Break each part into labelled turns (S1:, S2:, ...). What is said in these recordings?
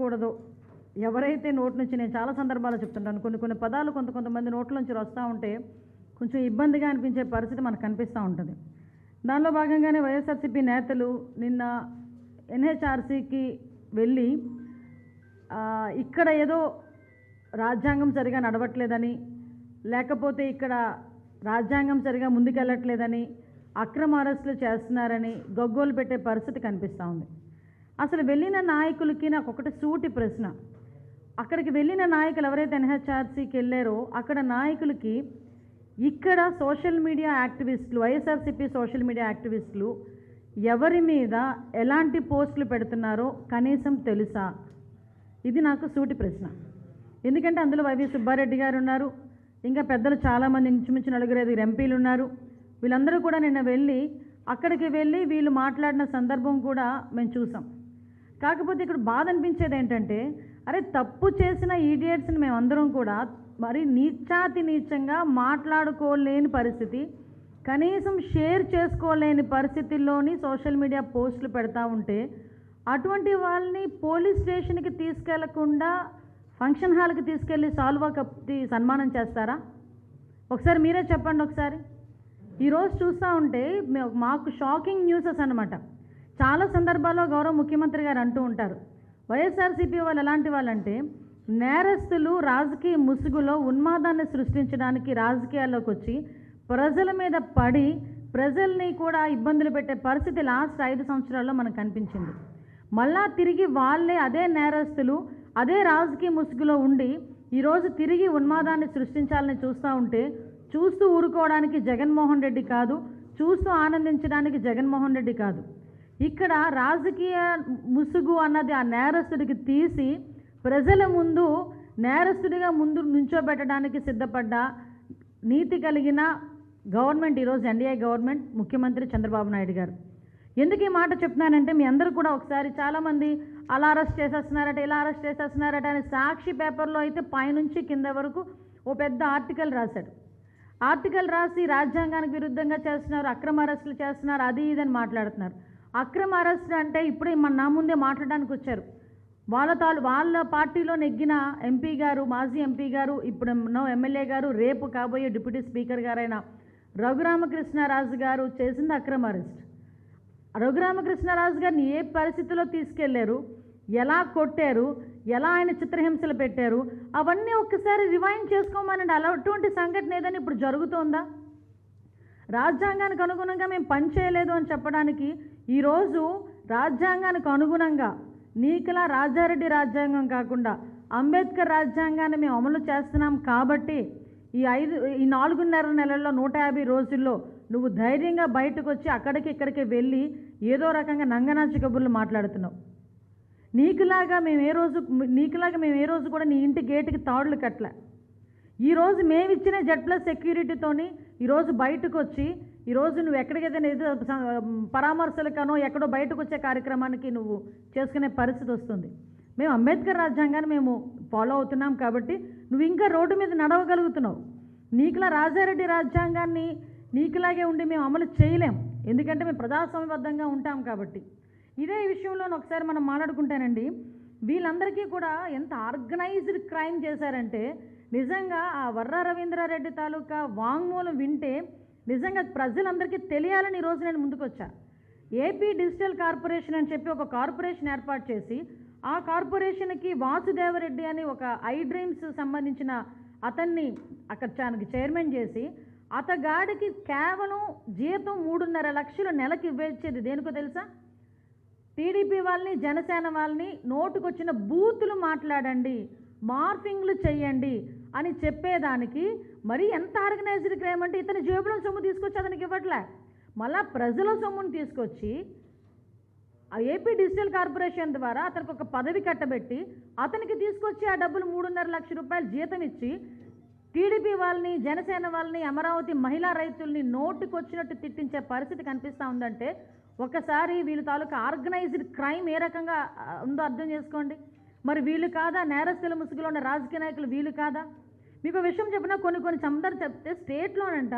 S1: కూడదు ఎవరైతే నోటి నుంచి నేను చాలా సందర్భాలు చెప్తుంటాను కొన్ని కొన్ని పదాలు కొంత కొంతమంది నోట్ల నుంచి వస్తూ ఉంటే కొంచెం ఇబ్బందిగా అనిపించే పరిస్థితి మనకు కనిపిస్తూ ఉంటుంది. దానిలో భాగంగానే వైఎస్ఆర్సీపీ నేతలు నిన్న ఎన్హెచ్ఆర్సీకి వెళ్ళి ఇక్కడ ఏదో రాజ్యాంగం సరిగా నడవట్లేదని లేకపోతే ఇక్కడ రాజ్యాంగం సరిగా ముందుకెళ్ళట్లేదని అక్రమ అరెస్టులు చేస్తున్నారని గొగ్గోలు పెట్టే పరిస్థితి కనిపిస్తూ ఉంది. అసలు వెళ్ళిన నాయకులకి నాకు ఒకటి సూటి ప్రశ్న. అక్కడికి వెళ్ళిన నాయకులు ఎవరైతే ఎన్హెచ్ఆర్సీకి వెళ్ళారో అక్కడ నాయకులకి ఇక్కడ సోషల్ మీడియా యాక్టివిస్టులు వైఎస్ఆర్సీపీ సోషల్ మీడియా యాక్టివిస్టులు ఎవరి మీద ఎలాంటి పోస్టులు పెడుతున్నారో కనీసం తెలుసా? ఇది నాకు సూటి ప్రశ్న. ఎందుకంటే అందులో వైవి సుబ్బారెడ్డి గారు ఉన్నారు ఇంకా పెద్దలు చాలామంది ఇంచుమించు నలుగురు ఐదుగురు ఎంపీలు ఉన్నారు. వీళ్ళందరూ కూడా నిన్న వెళ్ళి అక్కడికి వెళ్ళి వీళ్ళు మాట్లాడిన సందర్భం కూడా మేము చూసాం. కాకపోతే ఇక్కడ బాధ అనిపించేది ఏంటంటే అరే తప్పు చేసిన ఈడియట్స్ని మేమందరం కూడా మరి నీచాతి నీచంగా మాట్లాడుకోలేని పరిస్థితి కనీసం షేర్ చేసుకోలేని పరిస్థితుల్లోని సోషల్ మీడియా పోస్టులు పెడతా ఉంటే అటువంటి వాళ్ళని పోలీస్ స్టేషన్కి తీసుకెళ్ళకుండా ఫంక్షన్ హాల్కి తీసుకెళ్ళి సాల్వా కప్పి సన్మానం చేస్తారా? ఒకసారి మీరే చెప్పండి ఒకసారి. ఈరోజు చూస్తూ ఉంటే మాకు షాకింగ్ న్యూసెస్ అనమాట చాలా సందర్భాల్లో గౌరవ ముఖ్యమంత్రి గారు అంటూ ఉంటారు. వైఎస్ఆర్సీపీ వాళ్ళు ఎలాంటి వాళ్ళంటే నేరస్తులు రాజకీయ ముసుగులో ఉన్మాదాన్ని సృష్టించడానికి రాజకీయాల్లోకి వచ్చి ప్రజల మీద పడి ప్రజల్ని కూడా ఇబ్బందులు పెట్టే పరిస్థితి లాస్ట్ ఐదు సంవత్సరాల్లో మనకు కనిపించింది. మళ్ళా తిరిగి వాళ్ళే అదే నేరస్తులు అదే రాజకీయ ముసుగులో ఉండి ఈరోజు తిరిగి ఉన్మాదాన్ని సృష్టించాలని చూస్తూ ఉంటే చూస్తూ ఊరుకోవడానికి జగన్మోహన్ రెడ్డి కాదు చూస్తూ ఆనందించడానికి జగన్మోహన్ రెడ్డి కాదు. ఇక్కడ రాజకీయ ముసుగు అన్నది ఆ నేరస్తుడికి తీసి ప్రజల ముందు నేరస్తుడిగా ముందు నుంచోబెట్టడానికి సిద్ధపడ్డ నీతి కలిగిన గవర్నమెంట్ ఈరోజు ఎన్డీఏ గవర్నమెంట్ ముఖ్యమంత్రి చంద్రబాబు నాయుడు గారు. ఎందుకు ఈ మాట చెప్తున్నానంటే మీ అందరూ కూడా ఒకసారి చాలామంది అలా అరెస్ట్ చేసేస్తున్నారట ఇలా అరెస్ట్ చేసేస్తున్నారట అని సాక్షి పేపర్లో అయితే పైనుంచి కింద వరకు ఓ పెద్ద ఆర్టికల్ రాశాడు. ఆర్టికల్ రాసి రాజ్యాంగానికి విరుద్ధంగా చేస్తున్నారు అక్రమ అరెస్టులు చేస్తున్నారు అది ఇది అని మాట్లాడుతున్నారు. అక్రమ అరెస్ట్ అంటే ఇప్పుడే మన నా ముందే మాట్లాడడానికి వచ్చారు. వాళ్ళ తాలు వాళ్ళ పార్టీలో నెగ్గిన ఎంపీ గారు మాజీ ఎంపీ గారు ఇప్పుడు నో ఎమ్మెల్యే గారు రేపు కాబోయే డిప్యూటీ స్పీకర్ గారైన రఘురామకృష్ణరాజు గారు చేసింది అక్రమ అరెస్ట్. రఘురామకృష్ణరాజు గారిని ఏ పరిస్థితిలో తీసుకెళ్ళారు? ఎలా కొట్టారు? ఎలా ఆయన చిత్రహింసలు పెట్టారు? అవన్నీ ఒక్కసారి రివైండ్ చేసుకోమనండి. అలా అటువంటి సంఘటన ఏదైనా ఇప్పుడు జరుగుతోందా? రాజ్యాంగానికి అనుగుణంగా మేము పని చేయలేదు అని చెప్పడానికి ఈరోజు రాజ్యాంగానికి అనుగుణంగా నీకులా రాజారెడ్డి రాజ్యాంగం కాకుండా అంబేద్కర్ రాజ్యాంగాన్ని మేము అమలు చేస్తున్నాం కాబట్టి ఈ ఐదు ఈ నాలుగున్నర నెలల్లో నూట యాభై రోజుల్లో నువ్వు ధైర్యంగా బయటకు వచ్చి అక్కడికి ఇక్కడికి వెళ్ళి ఏదో రకంగా నంగనాచి కబుర్లు మాట్లాడుతున్నావు. నీకులాగా మేము ఏ రోజు నీకులాగా మేము ఏ రోజు కూడా నీ ఇంటి గేటుకి తాడులు కట్టలే. ఈరోజు మేము ఇచ్చిన జెడ్ ప్లస్ సెక్యూరిటీతోని ఈరోజు బయటకు వచ్చి ఈరోజు నువ్వు ఎక్కడికైతే ఏదో పరామర్శలకనో ఎక్కడో బయటకు వచ్చే కార్యక్రమానికి నువ్వు చేసుకునే పరిస్థితి వస్తుంది. మేము అంబేద్కర్ రాజ్యాంగాన్ని మేము ఫాలో అవుతున్నాం కాబట్టి నువ్వు ఇంకా రోడ్డు మీద నడవగలుగుతున్నావు. నీకులా రాజారెడ్డి రాజ్యాంగాన్ని నీకులాగే ఉండి మేము అమలు చేయలేం. ఎందుకంటే మేము ప్రజాస్వామ్యబద్ధంగా ఉంటాం కాబట్టి. ఇదే విషయంలో ఒకసారి మనం మాట్లాడుకుంటానండి. వీళ్ళందరికీ కూడా ఎంత ఆర్గనైజ్డ్ క్రైమ్ చేశారంటే నిజంగా ఆ వర్ర రవీంద్రారెడ్డి తాలూకా వాంగ్మూలం వింటే నిజంగా ప్రజలందరికీ తెలియాలని ఈరోజు నేను ముందుకొచ్చా. ఏపీ డిజిటల్ కార్పొరేషన్ అని చెప్పి ఒక కార్పొరేషన్ ఏర్పాటు చేసి ఆ కార్పొరేషన్కి వాసుదేవరెడ్డి అని ఒక ఐ డ్రీమ్స్ సంబంధించిన అతన్ని అక్కడ చానికి చైర్మన్ చేసి అతగాడికి కేవలం జీతం మూడున్నర లక్షలు నెలకి ఇవ్వేసేది దేనికో తెలుసా? టీడీపీ వాళ్ళని జనసేన వాళ్ళని నోటుకొచ్చిన బూతులు మాట్లాడండి మార్ఫింగ్లు చేయండి అని చెప్పేదానికి మరి ఎంత ఆర్గనైజ్డ్ క్రైమ్ అంటే ఇతని జేబులో సొమ్ము తీసుకొచ్చి అతనికి ఇవ్వట్లే. మళ్ళా ప్రజల సొమ్ముని తీసుకొచ్చి ఆ ఏపీ డిజిటల్ కార్పొరేషన్ ద్వారా అతనికి ఒక పదవి కట్టబెట్టి అతనికి తీసుకొచ్చి ఆ డబ్బులు మూడున్నర లక్ష రూపాయలు జీతం ఇచ్చి టీడీపీ వాళ్ళని జనసేన వాళ్ళని అమరావతి మహిళా రైతుల్ని నోటికొచ్చినట్టు తిట్టించే పరిస్థితి కనిపిస్తూ ఉందంటే ఒకసారి వీళ్ళ తాలూకా ఆర్గనైజ్డ్ క్రైమ్ ఏ రకంగా ఉందో అర్థం చేసుకోండి. మరి వీళ్ళు కాదా నేరస్తుల ముసుగులో ఉన్న రాజకీయ నాయకులు వీళ్ళు కాదా? మీకు విషయం చెప్పినా కొన్ని కొన్ని సందర్భం చెప్తే స్టేట్లోనంట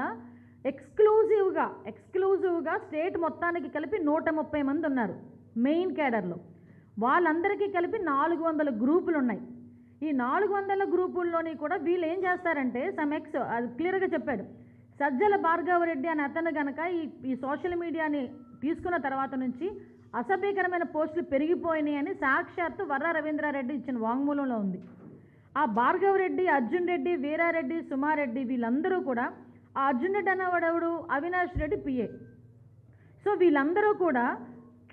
S1: ఎక్స్క్లూజివ్గా ఎక్స్క్లూజివ్గా స్టేట్ మొత్తానికి కలిపి నూట ముప్పై మంది ఉన్నారు మెయిన్ క్యాడర్లో వాళ్ళందరికీ కలిపి నాలుగు వందల గ్రూపులు ఉన్నాయి. ఈ నాలుగు వందల గ్రూపుల్లోని కూడా వీళ్ళు ఏం చేస్తారంటే సమ్ ఎక్స్ అది క్లియర్గా చెప్పాడు. సజ్జల భార్గవరెడ్డి అని అతను కనుక ఈ ఈ సోషల్ మీడియాని తీసుకున్న తర్వాత నుంచి అసభ్యకరమైన పోస్టులు పెరిగిపోయినాయి అని సాక్షాత్తు వర్ర రవీంద్రారెడ్డి ఇచ్చిన వాంగ్మూలంలో ఉంది. ఆ భార్గవరెడ్డి అర్జున్ రెడ్డి వీరారెడ్డి సుమారెడ్డి వీళ్ళందరూ కూడా ఆ అర్జున్ రెడ్డి అన్నవాడెవడు? అవినాష్ రెడ్డి పిఏ సో వీళ్ళందరూ కూడా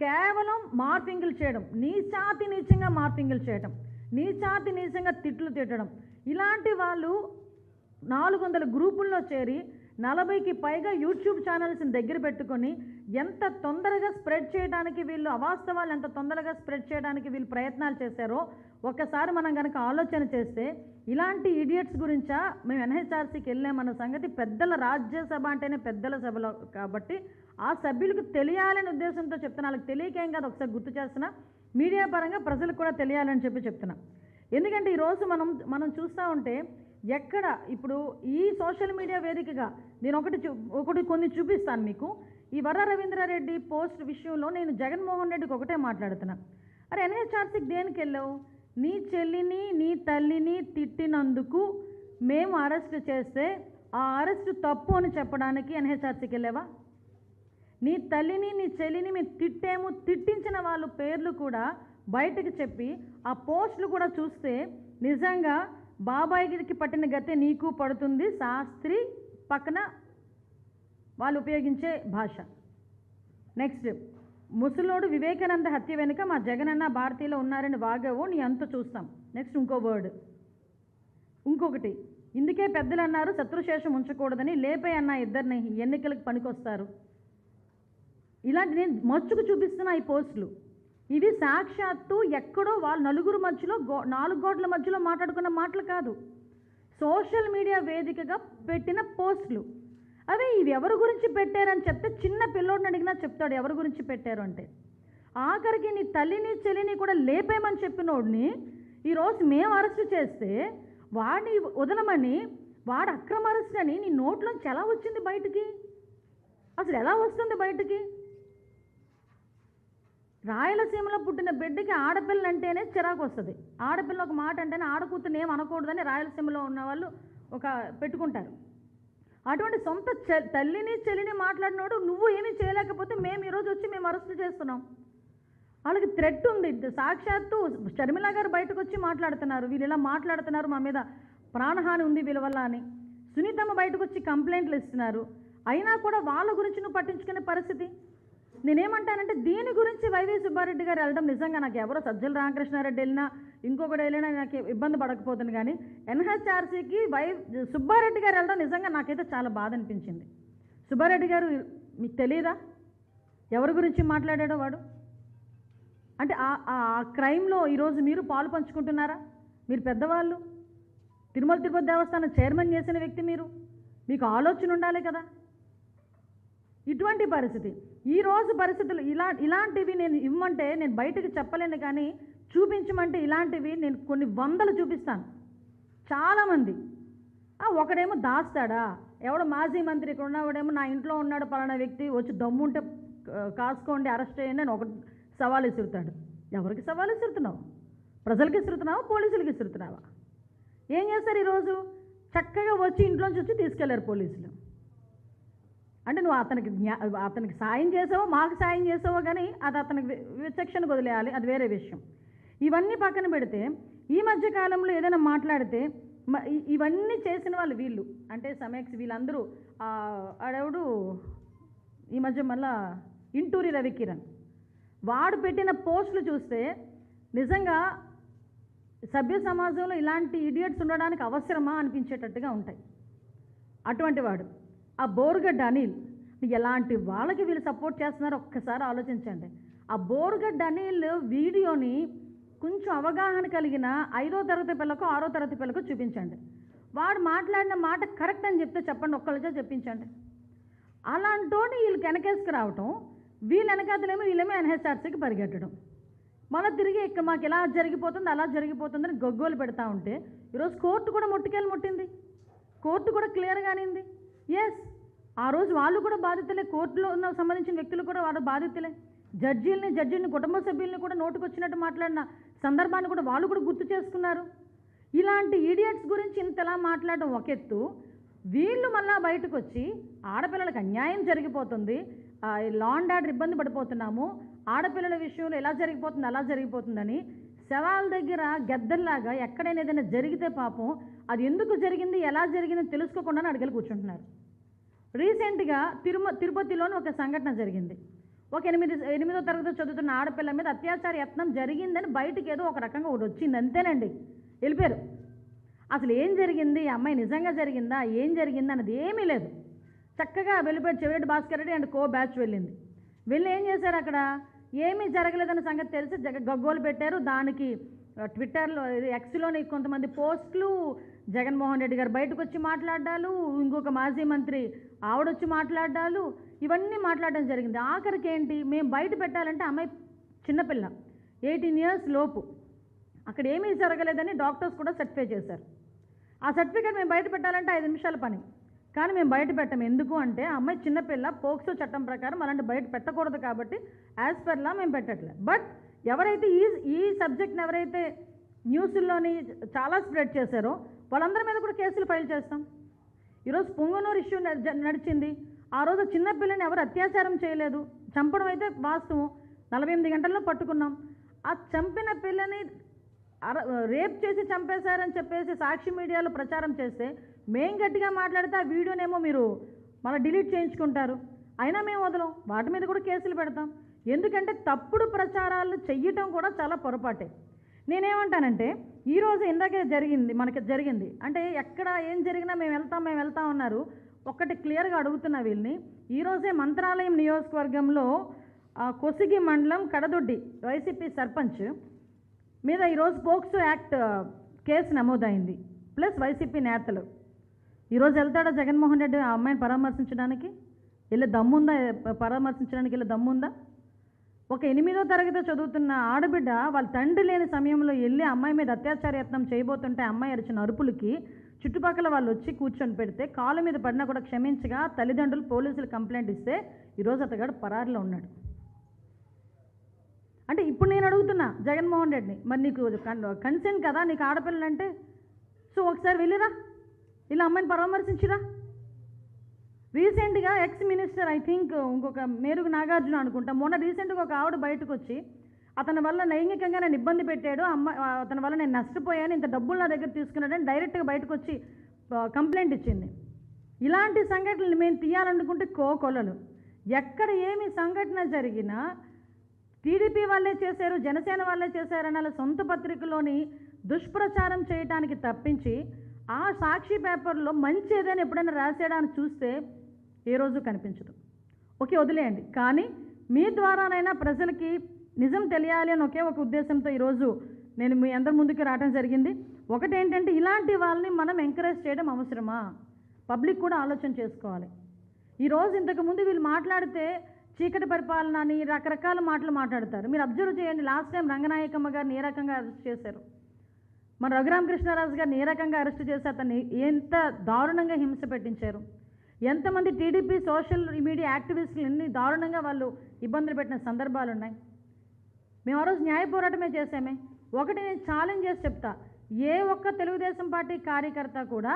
S1: కేవలం మార్పింగులు చేయడం నీచాతి నీచంగా మార్పింగులు చేయడం నీచాతి నీచంగా తిట్లు తిట్టడం. ఇలాంటి వాళ్ళు నాలుగు వందల గ్రూపుల్లో చేరి నలభైకి పైగా యూట్యూబ్ ఛానల్స్ని దగ్గర పెట్టుకొని ఎంత తొందరగా స్ప్రెడ్ చేయడానికి వీళ్ళు అవాస్తవాలు ఎంత తొందరగా స్ప్రెడ్ చేయడానికి వీళ్ళు ప్రయత్నాలు చేశారో ఒక్కసారి మనం కనుక ఆలోచన చేస్తే ఇలాంటి ఇడియట్స్ గురించా మేము ఎన్హెచ్ఆర్సీకి వెళ్ళామన్న సంగతి పెద్దల రాజ్యసభ అంటేనే పెద్దల సభలో కాబట్టి ఆ సభ్యులకు తెలియాలనే ఉద్దేశంతో చెప్తున్నా. వాళ్ళకి తెలియకేం కాదు. ఒకసారి గుర్తు చేస్తున్నా. మీడియా పరంగా ప్రజలకు కూడా తెలియాలని చెప్పి చెప్తున్నా. ఎందుకంటే ఈరోజు మనం మనం చూస్తూ ఉంటే ఎక్కడ? ఇప్పుడు ఈ సోషల్ మీడియా వేదికగా నేను ఒకటి చూ ఒకటి కొన్ని చూపిస్తాను మీకు. ఈ వర్ర రవీంద్రారెడ్డి పోస్ట్ విషయంలో నేను జగన్మోహన్ రెడ్డికి ఒకటే మాట్లాడుతున్నా. అరే ఎన్హెచ్ఆర్సీకి దేనికి వెళ్ళావు? నీ చెల్లిని నీ తల్లిని తిట్టినందుకు మేము అరెస్ట్ చేస్తే ఆ అరెస్ట్ తప్పు అని చెప్పడానికి ఎన్హెచ్ఆర్సీకి వెళ్ళావా? నీ తల్లిని నీ చెల్లిని మేము తిట్టాము తిట్టించిన వాళ్ళ పేర్లు కూడా బయటకు చెప్పి ఆ పోస్టులు కూడా చూస్తే నిజంగా బాబాయికి పట్టిన గతే నీకు పడుతుంది శాస్త్రి పక్కన వాళ్ళు ఉపయోగించే భాష. నెక్స్ట్ ముసలోడు వివేకానంద హత్య వెనుక మా జగనన్న భారతీయులు ఉన్నారని వాగావు నీ అంత చూస్తాం. నెక్స్ట్ ఇంకో వర్డ్ ఇంకొకటి ఇందుకే పెద్దలు అన్నారు శత్రుశేషం ఉంచకూడదని లేపే అన్న ఇద్దరిని ఎన్నికలకు పనికొస్తారు. ఇలాంటి నేను మచ్చుకు చూపిస్తున్న ఈ పోస్టులు. ఇవి సాక్షాత్తు ఎక్కడో వాళ్ళ నలుగురు మధ్యలో గో నాలుగు గోడల మధ్యలో మాట్లాడుకున్న మాటలు కాదు. సోషల్ మీడియా వేదికగా పెట్టిన పోస్టులు. అవి ఇవి ఎవరి గురించి పెట్టారని చెప్తే చిన్న పిల్లోడిని అడిగినా చెప్తాడు ఎవరి గురించి పెట్టారు అంటే. ఆఖరికి నీ తల్లిని చెల్లిని కూడా లేపేమని చెప్పినోడిని ఈరోజు మేము అరెస్ట్ చేస్తే వాడిని వదలమని వాడు అక్రమ అరెస్ట్ అని నీ నోట్లోంచి ఎలా వచ్చింది బయటికి? అసలు ఎలా వస్తుంది బయటికి? రాయలసీమలో పుట్టిన బిడ్డకి ఆడపిల్ల అంటేనే చిరాకు వస్తుంది ఆడపిల్ల ఒక మాట అంటేనే ఆడకూతుని ఏం అనకూడదని రాయలసీమలో ఉన్న వాళ్ళు ఒక పెట్టుకుంటారు. అటువంటి సొంత తల్లిని చెల్లిని మాట్లాడినోడు నువ్వు ఏమీ చేయలేకపోతే మేము ఈరోజు వచ్చి మేము అరెస్ట్ చేస్తున్నాం. వాళ్ళకి థ్రెట్ ఉంది. సాక్షాత్తు షర్మిల గారు బయటకు వచ్చి మాట్లాడుతున్నారు. వీళ్ళు ఇలా మాట్లాడుతున్నారు మా మీద ప్రాణహాని ఉంది వీళ్ళ వల్ల అని. సునీతమ్మ బయటకు వచ్చి కంప్లైంట్లు ఇస్తున్నారు. అయినా కూడా వాళ్ళ గురించి నువ్వు పట్టించుకునే పరిస్థితి? నేనేమంటానంటే దీని గురించి వైవి సుబ్బారెడ్డి గారు వెళ్ళడం నిజంగా నాకు ఎవరో సజ్జల రామకృష్ణారెడ్డి వెళ్ళినా ఇంకొకటి వెళ్ళినా నాకు ఇబ్బంది పడకపోతుంది కానీ ఎన్హెచ్ఆర్సీకి వై సుబ్బారెడ్డి గారు వెళ్ళడం నిజంగా నాకైతే చాలా బాధ అనిపించింది. సుబ్బారెడ్డి గారు మీకు తెలియదా ఎవరి గురించి మాట్లాడాడో వాడు? అంటే ఆ- ఆ క్రైమ్లో ఈరోజు మీరు పాలు పంచుకుంటున్నారా? మీరు పెద్దవాళ్ళు? తిరుమల తిరుపతి దేవస్థానం చైర్మన్ చేసిన వ్యక్తి మీరు? మీకు ఆలోచన ఉండాలి కదా? ఇటువంటి పరిస్థితి. ఈ రోజు పరిస్థితులు ఇలా ఇలాంటివి నేను ఇవ్వమంటే నేను బయటకు చెప్పలేను కానీ చూపించమంటే ఇలాంటివి నేను కొన్ని వందలు చూపిస్తాను. చాలామంది. ఆ, ఒకడేమో దాస్తాడా? ఎవడో మాజీ మంత్రి ఇక్కడ ఉన్నవాడేమో నా ఇంట్లో ఉన్నాడు పలానా వ్యక్తి వచ్చి దమ్ముంటే కాసుకోండి అరెస్ట్ చేయండి అని ఒక సవాల్ విసురుతాడు. ఎవరికి సవాల్ విసురుతున్నావు? ప్రజలకి విసురుతున్నావా? పోలీసులకి విసురుతున్నావా? ఏం చేస్తారు ఈరోజు? చక్కగా వచ్చి ఇంట్లోంచి వచ్చి తీసుకెళ్ళారు పోలీసులు. అంటే నువ్వు అతనికి జ్ఞా- అతనికి సాయం చేసావో మాకు సాయం చేసావో కానీ అది అతనికి విచక్షణ వదిలేయాలి. అది వేరే విషయం. ఇవన్నీ పక్కన పెడితే ఈ మధ్య కాలంలో ఏదైనా మాట్లాడితే ఇవన్నీ చేసిన వాళ్ళు వీళ్ళు. అంటే సమయక్స్ వీళ్ళందరూ అడవుడు ఈ మధ్య మళ్ళా ఇంటూరి రవికిరణ్. వాడు పెట్టిన పోస్టులు చూస్తే నిజంగా సభ్య సమాజంలో ఇలాంటి ఇడియట్స్ ఉండడానికి అవసరమా అనిపించేటట్టుగా ఉంటాయి. అటువంటి వాడు. ఆ బోరుగడ్డ అనిల్ ఎలాంటి వాళ్ళకి వీళ్ళు సపోర్ట్ చేస్తున్నారో ఒక్కసారి ఆలోచించండి. ఆ బోరుగడ్డ అనిల్ వీడియోని కొంచెం అవగాహన కలిగిన ఐదో తరగతి పిల్లకు ఆరో తరగతి పిల్లకు చూపించండి. వాడు మాట్లాడిన మాట కరెక్ట్ అని చెప్తే చెప్పండి ఒక్కళ్ళతో చెప్పించండి. అలాంటోని వీళ్ళకి వెనకేసుకు రావటం వీళ్ళు వెనకాతలేమో వీళ్ళేమో ఎన్హెచ్ఆర్సీకి పరిగెట్టడం. మళ్ళీ తిరిగి ఇక్కడ మాకు ఎలా జరిగిపోతుంది అలా జరిగిపోతుందని గొగ్గోలు పెడతా ఉంటే ఈరోజు కోర్టు కూడా ముట్టుకెళ్ళి ముట్టింది. కోర్టు కూడా క్లియర్గానింది ఎస్ ఆ రోజు వాళ్ళు కూడా బాధితులే. కోర్టులో ఉన్న సంబంధించిన వ్యక్తులు కూడా వాళ్ళ బాధితులే. జడ్జీలని జడ్జీని కుటుంబ సభ్యుల్ని కూడా నోటుకొచ్చినట్టు మాట్లాడిన సందర్భాన్ని కూడా వాళ్ళు కూడా గుర్తు చేసుకున్నారు. ఇలాంటి ఈడియట్స్ గురించి ఇంతలా మాట్లాడడం ఒక ఎత్తు. వీళ్ళు మళ్ళా బయటకు వచ్చి ఆడపిల్లలకు అన్యాయం జరిగిపోతుంది. లా ఆర్డర్ ఇబ్బంది పడిపోతున్నాము. ఆడపిల్లల విషయంలో ఎలా జరిగిపోతుంది అలా జరిగిపోతుందని శవాల దగ్గర గద్దల్లాగా ఎక్కడైనా ఏదైనా జరిగితే పాపం అది ఎందుకు జరిగింది ఎలా జరిగింది తెలుసుకోకుండా అడిగలు కూర్చుంటున్నారు. రీసెంట్గా తిరుమ తిరుపతిలోని ఒక సంఘటన జరిగింది. ఒక ఎనిమిది ఎనిమిదో తరగతి చదువుతున్న ఆడపిల్ల మీద అత్యాచార యత్నం జరిగిందని బయటికి ఏదో ఒక రకంగా ఒకటి వచ్చింది. అంతేనండి. వెళ్ళిపోయారు. అసలు ఏం జరిగింది? ఈ అమ్మాయి నిజంగా జరిగిందా? ఏం జరిగింది అన్నది ఏమీ లేదు. చక్కగా వెళ్ళిపోయి Chevireddy Bhaskar Reddy and co batch వెళ్ళింది. వెళ్ళి ఏం చేశారు అక్కడ? ఏమీ జరగలేదన్న సంగతి తెలిసి జగ గగ్గోలు పెట్టారు. దానికి ట్విట్టర్లో ఇది ఎక్స్లోని కొంతమంది పోస్టులు జగన్మోహన్ రెడ్డి గారు బయటకు వచ్చి మాట్లాడాలు ఇంకొక మాజీ మంత్రి ఆవిడొచ్చి మాట్లాడాలు ఇవన్నీ మాట్లాడడం జరిగింది. ఆఖరికి ఏంటి మేము బయట పెట్టాలంటే అమ్మాయి చిన్నపిల్ల ఎయిటీన్ ఇయర్స్ లోపు. అక్కడ ఏమీ జరగలేదని డాక్టర్స్ కూడా సర్టిఫై చేశారు. ఆ సర్టిఫికేట్ మేము బయట పెట్టాలంటే ఐదు నిమిషాల పని. కానీ మేము బయట పెట్టాము ఎందుకు అంటే అమ్మాయి చిన్నపిల్ల పోక్సో చట్టం ప్రకారం అలాంటి బయట పెట్టకూడదు కాబట్టి యాజ్ పర్లా మేము పెట్టట్లే. బట్ ఎవరైతే ఈ ఈ సబ్జెక్ట్ని ఎవరైతే న్యూస్లోని చాలా స్ప్రెడ్ చేశారో వాళ్ళందరి మీద కూడా కేసులు ఫైల్ చేస్తాం. ఈరోజు పొంగనూరు ఇష్యూ నడిచింది. ఆ రోజు చిన్నపిల్లని ఎవరు అత్యాచారం చేయలేదు. చంపడం అయితే వాస్తవం. నలభై ఎనిమిది గంటల్లో పట్టుకున్నాం. ఆ చంపిన పిల్లని అర రేప్ చేసి చంపేశారని చెప్పేసి సాక్షి మీడియాలో ప్రచారం చేస్తే మేం గట్టిగా మాట్లాడితే ఆ వీడియోనేమో మీరు మళ్ళీ డిలీట్ చేయించుకుంటారు. అయినా మేము వదలం. వాటి మీద కూడా కేసులు పెడతాం. ఎందుకంటే తప్పుడు ప్రచారాలు చెయ్యటం కూడా చాలా పొరపాటే. నేనేమంటానంటే ఈరోజు ఇందాకే జరిగింది మనకి జరిగింది. అంటే ఎక్కడ ఏం జరిగినా మేము వెళ్తాం మేము వెళ్తాం అన్నారు. ఒక్కటి క్లియర్గా అడుగుతున్నా వీళ్ళని ఈరోజే మంత్రాలయం నియోజకవర్గంలో కొసిగి మండలం కడదొడ్డి వైసీపీ సర్పంచ్ మీద ఈరోజు పోక్సో యాక్ట్ కేసు నమోదైంది ప్లస్ వైసీపీ నేతలు. ఈరోజు వెళ్తాడా జగన్మోహన్ రెడ్డి ఆ అమ్మాయిని పరామర్శించడానికి? వెళ్ళి దమ్ముందా పరామర్శించడానికి వెళ్ళి దమ్ముందా? ఒక ఎనిమిదో తరగతి చదువుతున్న ఆడబిడ్డ వాళ్ళ తండ్రి లేని సమయంలో వెళ్ళి అమ్మాయి మీద అత్యాచార యత్నం చేయబోతుంటే అమ్మాయి అరిచిన అరుపులకి చుట్టుపక్కల వాళ్ళు వచ్చి కూర్చొని పెడితే కాలు మీద పడినా కూడా క్షమించగా తల్లిదండ్రులు పోలీసులు కంప్లైంట్ ఇస్తే ఈరోజు అతగాడు పరారిలో ఉన్నాడు. అంటే ఇప్పుడు నేను అడుగుతున్నా జగన్మోహన్ రెడ్డిని మరి నీకు కన్సర్న్ కదా నీకు ఆడపిల్లలంటే సో ఒకసారి వెళ్ళిరా ఇలా అమ్మాయిని పరామర్శించిరా? రీసెంట్గా ఎక్స్ మినిస్టర్ ఐ థింక్ ఇంకొక మేరుగు నాగార్జున అనుకుంటా మొన్న రీసెంట్గా ఒక ఆవిడ బయటకు వచ్చి అతని వల్ల లైంగికంగా నేను ఇబ్బంది పెట్టాడు అమ్మ అతని వల్ల నేను నష్టపోయాను ఇంత డబ్బులు నా దగ్గర తీసుకున్నాడని డైరెక్ట్గా బయటకు వచ్చి కంప్లైంట్ ఇచ్చింది. ఇలాంటి సంఘటనలు మేము తీయాలనుకుంటే కోకొలలు. ఎక్కడ ఏమి సంఘటన జరిగినా టీడీపీ వాళ్ళే చేశారు జనసేన వాళ్ళే చేశారని వాళ్ళ సొంత పత్రికలోని దుష్ప్రచారం చేయడానికి తప్పించి ఆ సాక్షి పేపర్లో మంచి ఏదైనా ఎప్పుడైనా రాసేయడానికి చూస్తే ఏ రోజు కనిపించదు. ఓకే వదిలేయండి. కానీ మీ ద్వారానైనా ప్రజలకి నిజం తెలియాలి అని ఒకే ఒక ఉద్దేశంతో ఈరోజు నేను మీ అందరి ముందుకు రావడం జరిగింది. ఒకటేంటంటే ఇలాంటి వాళ్ళని మనం ఎంకరేజ్ చేయడం అవసరమా? పబ్లిక్ కూడా ఆలోచన చేసుకోవాలి. ఈరోజు ఇంతకుముందు వీళ్ళు మాట్లాడితే చీకటి పరిపాలన అని రకరకాల మాటలు మాట్లాడతారు. మీరు అబ్జర్వ్ చేయండి లాస్ట్ టైం రంగనాయకమ్మ గారిని ఏ రకంగా అరెస్ట్ చేశారు? మన రఘురామకృష్ణరాజు గారిని ఏ రకంగా అరెస్ట్ చేసి అతన్ని ఎంత దారుణంగా హింస పెట్టించారు? ఎంతమంది టీడీపీ సోషల్ మీడియా యాక్టివిస్టులు ఎన్ని దారుణంగా వాళ్ళు ఇబ్బందులు పెట్టిన సందర్భాలు ఉన్నాయి. మేము ఆ రోజు న్యాయ పోరాటమే చేసామే ఒకటి నేను ఛాలెంజ్ చేసి చెప్తా. ఏ ఒక్క తెలుగుదేశం పార్టీ కార్యకర్త కూడా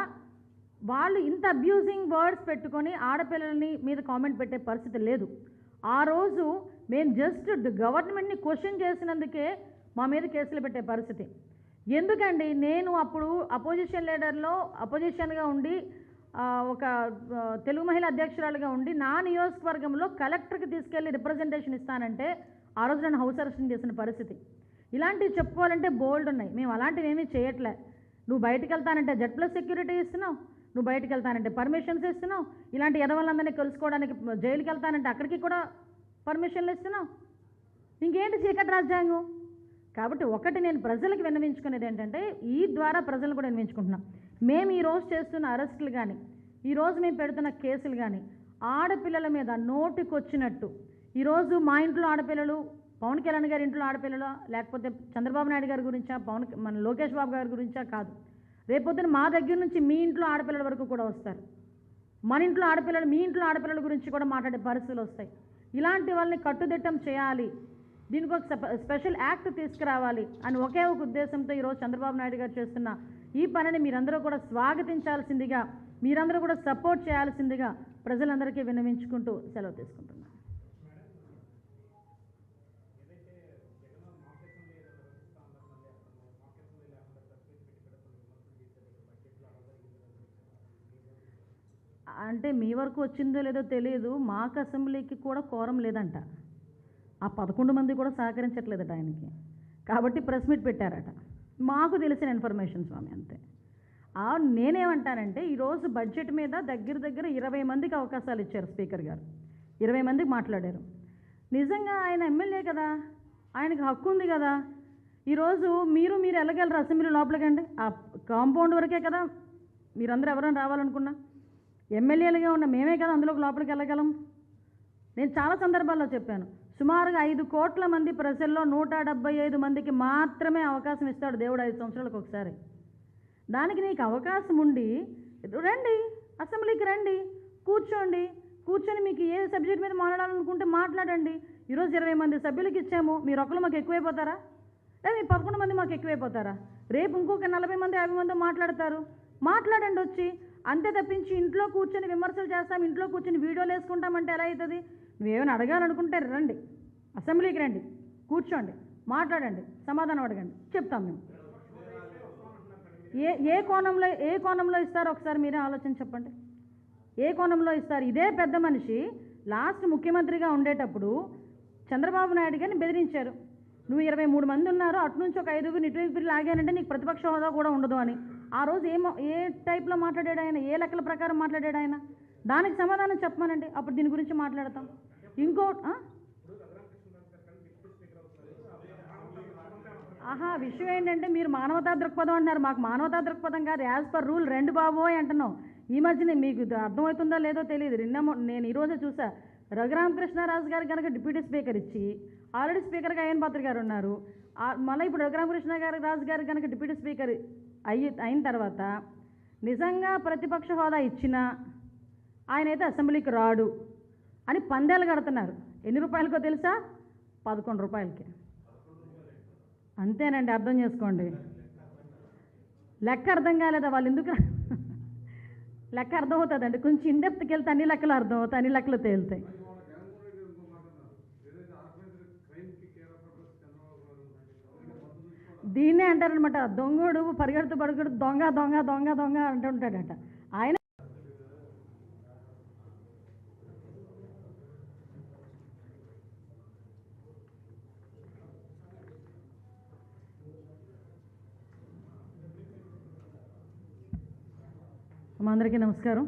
S1: వాళ్ళు ఇంత అబ్యూజింగ్ వర్డ్స్ పెట్టుకొని ఆడపిల్లల్ని మీద కామెంట్ పెట్టే పరిస్థితి లేదు. ఆ రోజు మేము జస్ట్ గవర్నమెంట్ని క్వశ్చన్ చేసినందుకే మా మీద కేసులు పెట్టే పరిస్థితి. ఎందుకండి? నేను అప్పుడు అపోజిషన్ లీడర్లో అపోజిషన్గా ఉండి ఒక తెలుగు మహిళ అధ్యక్షురాలుగా ఉండి నా నియోజకవర్గంలో కలెక్టర్కి తీసుకెళ్ళి రిప్రజెంటేషన్ ఇస్తానంటే ఆ రోజు నన్ను హౌస్ అరెస్ట్ చేసిన పరిస్థితి. ఇలాంటివి చెప్పుకోవాలంటే బోల్డ్ ఉన్నాయి. మేము అలాంటివి ఏమీ చేయట్లే. నువ్వు బయటకు వెళ్తానంటే జెడ్ ప్లస్ సెక్యూరిటీ ఇస్తున్నావు. నువ్వు బయటకు వెళ్తానంటే పర్మిషన్స్ ఇస్తున్నావు. ఇలాంటి ఎదవలందరినీ కలుసుకోవడానికి జైలుకి వెళ్తానంటే అక్కడికి కూడా పర్మిషన్లు ఇస్తున్నావు. ఇంకేంటి చీకటి రాజ్యాంగం? కాబట్టి ఒకటి నేను ప్రజలకు విన్నవించుకునేది ఏంటంటే ఈ ద్వారా ప్రజలు కూడా విన్నవించుకుంటున్నాం. మేము ఈరోజు చేస్తున్న అరెస్టులు కానీ ఈరోజు మేము పెడుతున్న కేసులు కానీ ఆడపిల్లల మీద నోటికొచ్చినట్టు. ఈరోజు మా ఇంట్లో ఆడపిల్లలు పవన్ కళ్యాణ్ గారి ఇంట్లో ఆడపిల్లలు లేకపోతే చంద్రబాబు నాయుడు గారి గురించా పవన్ మన లోకేష్ బాబు గారి గురించా కాదు. రేపొద్దున మా దగ్గర నుంచి మీ ఇంట్లో ఆడపిల్లల వరకు కూడా వస్తారు. మన ఇంట్లో ఆడపిల్లలు మీ ఇంట్లో ఆడపిల్లల గురించి కూడా మాట్లాడే పరిస్థితులు వస్తాయి. ఇలాంటి వాళ్ళని కట్టుదిట్టం చేయాలి. దీనికి ఒక స్పెషల్ యాక్ట్ తీసుకురావాలి అని ఒకే ఒక ఉద్దేశంతో ఈరోజు చంద్రబాబు నాయుడు గారు చేస్తున్న ఈ పనిని మీరందరూ కూడా స్వాగతించాల్సిందిగా మీరందరూ కూడా సపోర్ట్ చేయాల్సిందిగా ప్రజలందరికీ విన్నవించుకుంటూ సెలవు తీసుకుంటున్నాను. అంటే మీ వరకు వచ్చిందో లేదో తెలియదు మాకు అసెంబ్లీకి కూడా కోరం లేదంట. ఆ పదకొండు మంది కూడా సహకరించట్లేదట ఆయనకి. కాబట్టి ప్రెస్ మీట్ పెట్టారట. మాకు తెలిసిన ఇన్ఫర్మేషన్ స్వామి అంతే. నేనేమంటానంటే ఈరోజు బడ్జెట్ మీద దగ్గర దగ్గర ఇరవై మందికి అవకాశాలు ఇచ్చారు స్పీకర్ గారు. ఇరవై మందికి మాట్లాడారు. నిజంగా ఆయన ఎమ్మెల్యే కదా? ఆయనకి హక్కు ఉంది కదా? ఈరోజు మీరు మీరు వెళ్ళగలరు అసెంబ్లీ లోపలికండి ఆ కాంపౌండ్ వరకే కదా మీరందరూ ఎవరైనా రావాలనుకున్నా? ఎమ్మెల్యేలుగా ఉన్న మేమే కదా అందులోకి లోపలికి వెళ్ళగలం? నేను చాలా సందర్భాల్లో చెప్పాను. సుమారుగా ఐదు కోట్ల మంది ప్రజల్లో నూట డెబ్బై ఐదు మందికి మాత్రమే అవకాశం ఇస్తాడు దేవుడు ఐదు సంవత్సరాలకు ఒకసారి. దానికి నీకు అవకాశం ఉండి రండి అసెంబ్లీకి రండి కూర్చోండి కూర్చొని మీకు ఏ సబ్జెక్ట్ మీద మాట్లాడాలనుకుంటే మాట్లాడండి. ఈరోజు ఇరవై మంది సభ్యులకి ఇచ్చాము మీరు ఒకరు మాకు ఎక్కువైపోతారా? లేదా మీ పదకొండు మంది మాకు ఎక్కువైపోతారా? రేపు ఇంకొక నలభై మంది యాభై మంది మాట్లాడతారు. మాట్లాడండి వచ్చి. అంతే తప్పించి ఇంట్లో కూర్చొని విమర్శలు చేస్తాం ఇంట్లో కూర్చొని వీడియోలు వేసుకుంటామంటే ఎలా అవుతుంది? నువ్వేమైనా అడగాలనుకుంటే రండి. అసెంబ్లీకి రండి. కూర్చోండి. మాట్లాడండి. సమాధానం అడగండి. చెప్తాం మేము. ఏ ఏ కోణంలో ఏ కోణంలో ఇస్తారో ఒకసారి మీరే ఆలోచన చెప్పండి. ఏ కోణంలో ఇస్తారు? ఇదే పెద్ద మనిషి లాస్ట్ ముఖ్యమంత్రిగా ఉండేటప్పుడు చంద్రబాబు నాయుడు గారిని బెదిరించారు. నువ్వు ఇరవై మూడు మంది ఉన్నారు అటు నుంచి ఒక ఐదుగురు ఇటువైపు లాగానంటే నీకు ప్రతిపక్ష హోదా కూడా ఉండదు అని. ఆ రోజు ఏమో ఏ టైప్లో మాట్లాడాడు ఆయన? ఏ లెక్కల ప్రకారం మాట్లాడాడు ఆయన? దానికి సమాధానం చెప్పమనండి. అప్పుడు దీని గురించి మాట్లాడతాం. ఇంకో ఆహా విషయం ఏంటంటే మీరు మానవతా దృక్పథం అంటున్నారు. మాకు మానవతా దృక్పథం కాదు. యాజ్ పర్ రూల్ రెండు బాబోయ్ అంటున్నాం. ఈ మధ్యనే మీకు అర్థమవుతుందో లేదో తెలియదు. నిన్న నేను ఈరోజు చూసా. రఘురామకృష్ణరాజు గారు కనుక డిప్యూటీ స్పీకర్ ఇచ్చి ఆల్రెడీ స్పీకర్గా అయ్యన్ పాత్ర గారు ఉన్నారు. మళ్ళీ ఇప్పుడు రఘురామకృష్ణ గారు రాజు గారు కనుక డిప్యూటీ స్పీకర్ అయ్యి అయిన తర్వాత నిజంగా ప్రతిపక్ష హోదా ఇచ్చినా ఆయన అయితే అసెంబ్లీకి రాడు. అని పందేలు కడుతున్నారు. ఎన్ని రూపాయలకో తెలుసా? పదకొండు రూపాయలకి. అంతేనండి అర్థం చేసుకోండి. లెక్క అర్థం కాలేదా వాళ్ళు ఎందుకు? లెక్క అర్థం అవుతుందండి. కొంచెం ఇండెప్త్కి వెళ్తే అన్ని లెక్కలు అర్థం అవుతాయి అన్ని లెక్కలు తేలుతాయి. దీన్నే అంటారనమాట దొంగోడు పరిగెడుతూ పడుకుడు దొంగ దొంగ దొంగ దొంగ అంటుంటాడట. ఆయన మా అందరికీ నమస్కారం.